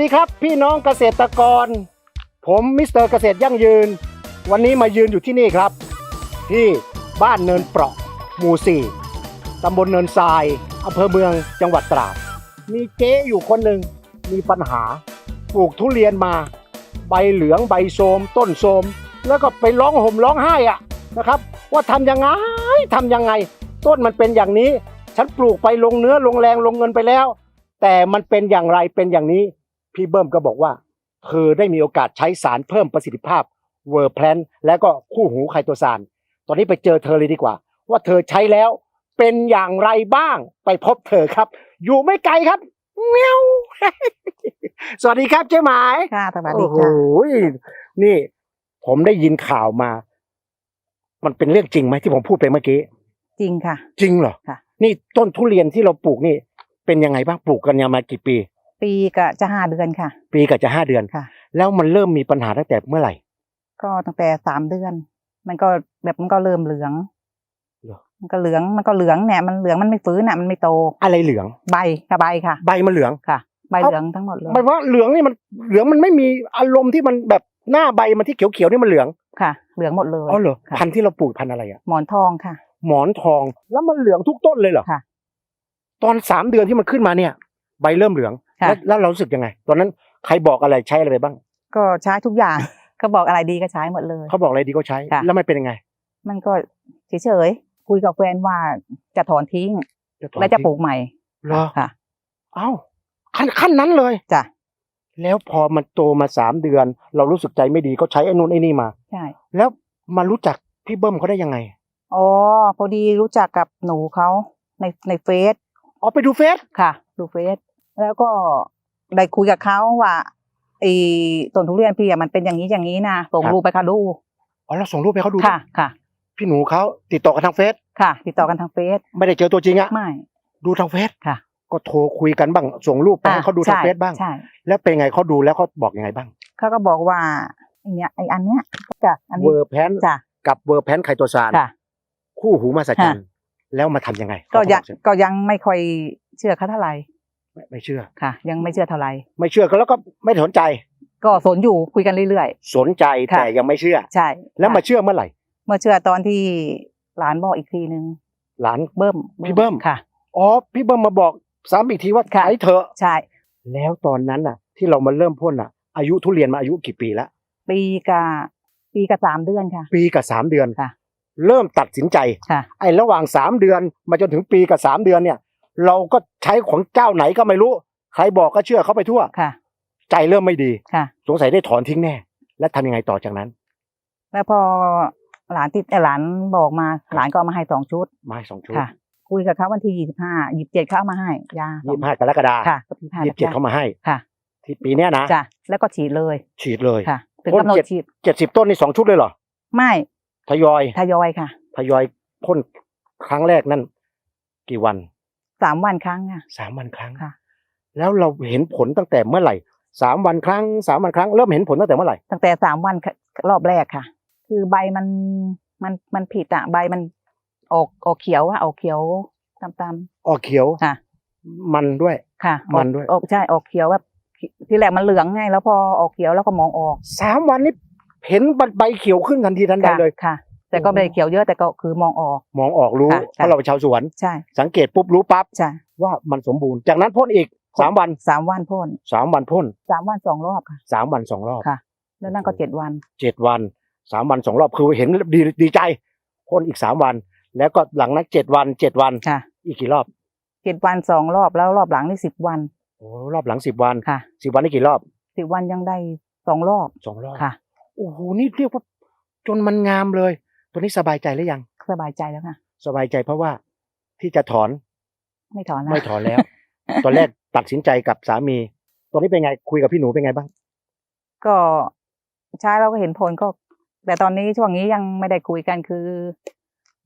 ดีครับพี่น้องเกษตรกร ผมมิสเตอร์เกษตรยั่งยืน วันนี้มายืนอยู่ที่นี่ครับ ที่บ้านเนินเปราะหมู่สี่ตำบลเนินทรายอำเภอเมืองจังหวัดตราด มีเจ๊อยู่คนหนึ่งมีปัญหาปลูกทุเรียนมา ใบเหลืองใบโทมต้นโทมแล้วก็ไปร้องห่มร้องไห้อะนะครับ ว่าทำยังไงทำยังไง ต้นมันเป็นอย่างนี้ ฉันปลูกไปลงเนื้อลงแรงลงเงินไปแล้ว แต่มันเป็นอย่างไรเป็นอย่างนี้ พี่เบิ้มก็บอกว่าเธอได้มีโอกาสใช้สารเพิ่มประสิทธิภาพเวอร์แพลนและก็คู่หูไคโตซานตอนนี้ไปเจอเธอเลยดีกว่า ว่าเธอใช้แล้วเป็นอย่างไรบ้างไปพบเธอครับ อยู่ไม่ไกลครับเมียวสวัสดีครับเจ๊หมายค่ะสวัสดีโอ้โหค่ะนี่ ผมได้ยินข่าวมา มันเป็นเรื่องจริงไหมที่ผมพูดไปเมื่อกี้จริงค่ะ จริงเหรอค่ะ นี่ต้นทุเรียนที่เราปลูกนี่ เป็นยังไงบ้างปลูกกันยามากี่ปี ปีก็จะห้าเดือนค่ะ ปีกับจะห้าเดือนค่ะ แล้วมันเริ่มมีปัญหาตั้งแต่เมื่อไหร่ ก็ตั้งแต่สามเดือน มันก็แบบมันก็เริ่มเหลืองเหรอมันก็เหลืองมันก็เหลืองเนี่ยมันเหลืองมันไม่ฟื้นอะมันไม่โต อะไรเหลือง ใบค่ะใบค่ะ ใบมันเหลืองค่ะ ใบเอ้าเหลืองทั้งหมดเลยหมายว่าเหลืองนี่มันเหลืองมันไม่มีอารมณ์ที่มันแบบหน้าใบมันที่เขียวๆนี่มันเหลืองค่ะ เหลืองหมดเลยอ๋อเหรอค่ะพันธุ์ที่เราปลูกพันธุ์อะไรอะหมอนทองค่ะ หมอนทองแล้วมันเหลืองทุกต้นเลยเหรอค่ะ ตอนสามเดือนที่มันขึ้นมาเนี่ย ใบเริ่มเหลืองค่ะ แล้วแล้วเรารู้สึกยังไง ตอนนั้นใครบอกอะไรใช้อะไรไปบ้าง ก็ใช้ทุกอย่างก็บอกอะไรดีก็ใช้หมดเลย เขาบอกอะไรดีก็ใช้ ค่ะ แล้วมันเป็นยังไงมันก็เฉยๆคุยกับแฟนว่าจะถอนทิ้งถอนแล้วจะทิ้งปลูกใหม่เหรอค่ะ เอ้าขั้นขั้นนั้นเลย จ้ะแล้วพอมันโตมาสามเดือน เรารู้สึกใจไม่ดีก็ใช้ไอ้นู่นไอ้นี่มา ใช่แล้วมารู้จักพี่เบิ้มเขาได้ยังไงอ๋อพอดีรู้จักกับหนูเขาในในเฟซอ๋อไปดูเฟซค่ะ ดูเฟซ แล้วก็ได้คุยกับเขาว่าไอ้ต้นทุเรียนพี่อะมันเป็นอย่างนี้อย่างนี้นะส่งรูปไปเขาดูอ๋อเราส่งรูปให้เขาดูค่ะ ค่ะ พี่หนูเขาติดต่อกันทางเฟซค่ะ ติดต่อกันทางเฟซไม่ได้เจอตัวจริงอะไม่ดูทางเฟซค่ะ ก็โทรคุยกันบ้างส่งรูปไปให้เขาดูทางใช่เฟซบ้างใช่แล้วเป็นไงเขาดูแล้วเขาบอกยังไงบ้างเขาก็บอกว่าไอเนี้ยไออันเนี้ยจ้ะอันเวนี้อร์แพนจ้ะกับเวอร์แพนไคโตซานค่ะคู่หูมาสัจจันแล้วมาทำยังไง ก็ยังเขาบอกก็ยังไม่ค่อยเชื่อเขาเท่าไหร่ ไม่ไม่เชื่อ ค่ะ ยังไม่เชื่อเท่าไหร่ไม่เชื่อก็แล้วก็ไม่สนใจ ก็สนอยู่คุยกันเรื่อย สนใจค่ะ แต่ยังไม่เชื่อ ๆ ใช่แล้วมาเชื่อเมื่อไหร่ เมื่อเชื่อตอนที่หลานบอกอีกทีนึงหลาน เบิ้มพี่เบิ้ม ค่ะ อ๋อพี่เบิ้มมาบอกซ้ำอีกทีว่าค่ะ ขายเถอะใช่ แล้วตอนนั้นน่ะ ที่เรามาเริ่มพ่นน่ะ อายุทุเรียนมาอายุกี่ปีละปีกับปีกับสามเดือนค่ะ ปีกับสามเดือนค่ะ เริ่มตัดสินใจ ค่ะ ไอ้ระหว่างสามเดือน มาจนถึงปีกับสามเดือนเนี่ย เราก็ใช้ของเจ้าไหนก็ไม่รู้ ใครบอกก็เชื่อเขาไปทั่วค่ะ ใจเริ่มไม่ดีค่ะ สงสัยได้ถอนทิ้งแน่ แล้วทำยังไงต่อจากนั้น แล้วพอหลานติดเอ่อหลานบอกมาหลานก็เอามาให้สองชุดมาให้สองชุดค่ะ คุยกับเขาวันที่ยี่สิบห้ายี่สิบเจ็ดเขาเอามาให้ยาสอยี่งสิบห้ากรกฎาค่ะยี่สิบห้ายี่สิบเจ็ดเขามาให้ ค่ะที่ปีเนี้ยนะจ้ะแล้วก็ฉีดเลยฉีดเลย ค่ะถึงพ่นกำหนดเจ็ด ฉีดเจ็ดสิบต้นนี่สองชุดเลยเหรอไม่ทยอยทยอยค่ะ ทยอยพ่นครั้งแรกนั่น กี่วัน สามวันครั้งค่ะสามวันครั้งค่ะ แล้วเราเห็นผลตั้งแต่เมื่อไหร่สามวันครั้งสามวันครั้งเริ่มเห็นผลตั้งแต่เมื่อไหร่ตั้งแต่สามวันค่ะรอบแรกค่ะ คือใบมันมันมันผิดอะใบมันออกออกเขียวอะออกเขียวตามออกเขียวๆค่ะ มันด้วยค่ะออกมันด้วยออกใช่ออกเขียวแบบทีแรกมันเหลืองไงแล้วพอออกเขียวแล้วก็มองออกสามวันนี้เห็นใบเขียวขึ้นทันทีทันใดค่ะเลยค่ะ แต่ก็ไม่ได้เขียวเยอะแต่ก็คือมองออก มองออกรู้ค่ะเพราะเราเป็นชาวสวน ใช่สังเกตปุ๊บรู้ปั๊บใช่ว่ามันสมบูรณ์จากนั้นพ่นอีกสามวันสามวันพ่นสามวันพ่นสามวันสองรอบค่ะ สามวันสองรอบค่ะ แล้วนั่นก็เจ็ดวัน เจ็ดวันสามวันสองรอบคือเห็นดีดีใจพ่นอีกสามวัน แล้วก็หลังนั้นเจ็ดวันเจ็ดวันค่ะ อีกกี่รอบเจ็ดวันสองรอบแล้วรอบหลังนี่สิบวันโอ้รอบหลังสิบวันค่ะสิบวันนี่กี่รอบสิบวันยังได้สองรอบสองรอบ ค่ะ โอ้โห นี่เรียกว่าจนมันงามเลย ตัวนี้สบายใจหรือยัง สบายใจแล้วค่ะ สบายใจเพราะว่าที่จะถอน ไม่ถอนแล้วไม่ถอนแล้ว ตอนแรกตัดสินใจกับสามี ตอนนี้เป็นไงคุยกับพี่หนูเป็นไงบ้าง ก็ใช้เราก็เห็นผลก็ แต่ตอนนี้ช่วงนี้ยังไม่ได้คุยกันคือ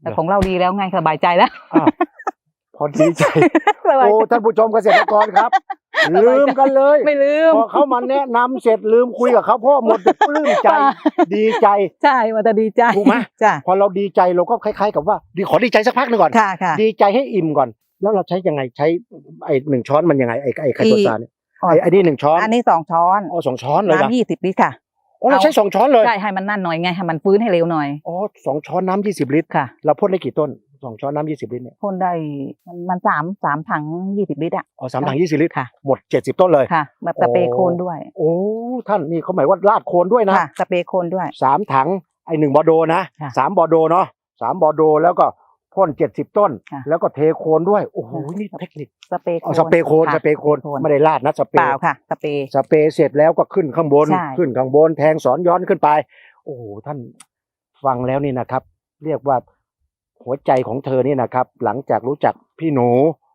แต่เหรอของเราดีแล้วไงสบายใจแล้วอ้าวพอดีใจสบายโอ้ใจท่านผู้ชมเกษตรกรครับสบายใจ ลืมกันเลยไม่ลืมพอเขามาแนะนำเสร็จลืมคุยกับเขาเพราะหมดแต่ปลื้มใจ ดีใจใช่มันจะดีใจถูกไหมจ้ะพอเราดีใจเราก็คล้ายๆกับว่าดีขอดีใจสักพักหนึ่งก่อนค่ะค่ะดีใจให้อิ่มก่อน แล้วเราใช้ยังไงใช้ไอ้หนึ่งช้อนมันยังไงไอ้ไอ้ไคโตซานเนี่ยอ๋อไอ้ไอ้นี่หนึ่งช้อนอันนี้สองช้อนอ๋อสองช้อนเลยนะน้ำยี่สิบลิตรค่ะอ๋อเราเอาใช้สองช้อนเลยใช่ให้มันนั่นหน่อยไงให้มันฟื้นให้เร็วหน่อยอ๋อสองช้อนน้ำยี่สิบลิตรค่ะเราพ่นได้กี่ต้น สองช้อนน้ำยี่สิบลิตรเนี่ยพ่นได้มันมันสามสามถังยี่สิบลิตรอะอ๋อสามถังยี่สิบลิตรค่ะหมดเจ็ดสิบต้นเลยค่ะแบบสเปรย์โคนด้วย โอ้ท่านนี่เขาหมายว่าลาดโคนด้วยนะค่ะสเปรย์โคนด้วยสามถังไอหนึ่งบอโดนะค่ะสามบอโดเนาะสามบอโดแล้วก็พ่นเจ็ดสิบต้นค่ะแล้วก็เทโคนด้วยโอ้โหค่ะนี่เทคนิคสเปรย์โคเอานสเปรย์โคนค่ะสเปรย์โคนโคนไม่ได้ลาดนะสเปรเปล่าย์ค่ะสเปรย์สเปรย์เสร็จแล้วก็ขึ้นข้างบนใช่ขึ้นข้างบนแทงสอนย้อนขึ้นไป โอ้โหท่านฟังแล้วนี่นะครับ เรียกว่า หัวใจของเธอนี่นะครับ หลังจากรู้จักพี่หนู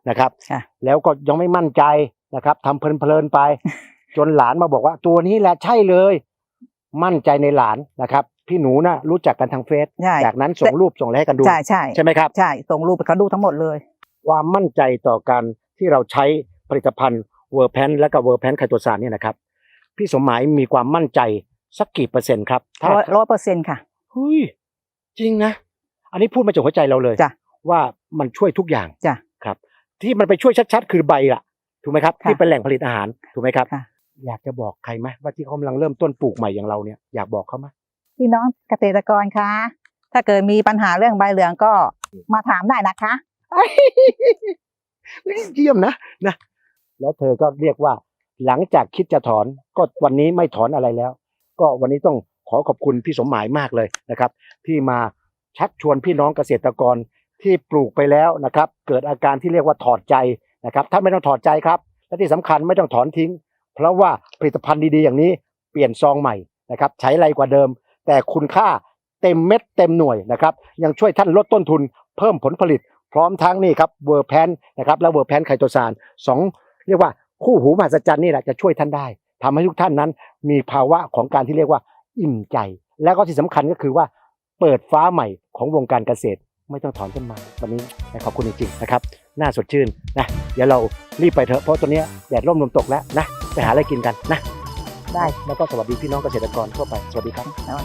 นะครับ ค่ะ แล้วก็ยังไม่มั่นใจนะครับทำเพลินๆไป จนหลานมาบอกว่าตัวนี้แหละใช่เลย มั่นใจในหลานนะครับ พี่หนูนะรู้จักกันทางเฟซใช่ จากนั้นส่งรูปส่งอะไรให้กันดูใช่ใช่ใช่ไหมครับ ใช่ส่งรูปไปเขาดูทั้งหมดเลย ความมั่นใจต่อการที่เราใช้ผลิตภัณฑ์เวอร์แพนและก็เวอร์แพนไคโตซานเนี่ยนะครับ พี่สมหมายมีความมั่นใจสักกี่เปอร์เซ็นต์ครับถ้าร้อยร้อยเปอร์เซ็นต์ค่ะเฮ้ยจริงนะ อันนี้พูดมาจากหัวใจเราเลยจ้ะว่ามันช่วยทุกอย่างจ้ะครับ ที่มันไปช่วยชัด ๆ คือใบล่ะ ถูกไหมครับ ค่ะที่เป็นแหล่งผลิตอาหารถูกไหมครับ ค่ะ อยากจะบอกใครไหมว่าที่เขากำลังเริ่มต้นปลูกใหม่อย่างเราเนี่ยอยากบอกเขาไหมพี่น้องเกษตรกรคะ ถ้าเกิดมีปัญหาเรื่องใบเหลืองก็มาถามได้นะคะ เยี่ยมนะนะแล้วเธอก็เรียกว่าหลังจากคิดจะถอนก็วันนี้ไม่ถอนอะไรแล้ว ก็วันนี้ต้องขอขอบคุณพี่สมหมายมากเลยนะครับ ที่มา ชักชวนพี่น้องเกษตรกรที่ปลูกไปแล้วนะครับ เกิดอาการที่เรียกว่าถอดใจนะครับถ้านไม่ต้องถอดใจครับ และที่สำคัญไม่ต้องถอนทิ้ง เพราะว่าผลิตภัณฑ์ดีๆอย่างนี้เปลี่ยนซองใหม่นะครับใช้ไรกว่าเดิม แต่คุณค่าเต็มเม็ดเต็มหน่วยนะครับยังช่วยท่านลดต้นทุน เพิ่มผลผลิต พร้อมทั้งนี่ครับเวอร์แพนนะครับและเวอร์แพนไคโตซานสองเรียกว่าคู่หูมหัศจรรย์นี่แหละจะช่วยท่านได้ทำให้ทุกท่านนั้นมีภาวะของการที่เรียกว่าอิ่มใจ แล้วก็ที่สำคัญก็คือว่า เปิดฟ้าใหม่ของวงการเกษตร ไม่ต้องถอนต้นไม้วันนี้ขอบคุณจริงๆนะครับน่าสดชื่นนะเดี๋ยวเรารีบไปเถอะเพราะตอนนี้ยแดดร่มลมตกแล้วนะไปหาอะไรกินกันนะได้แล้วก็สวัสดีพี่น้องเกษตรกรทั่วไปสวัสดีครับแล้ว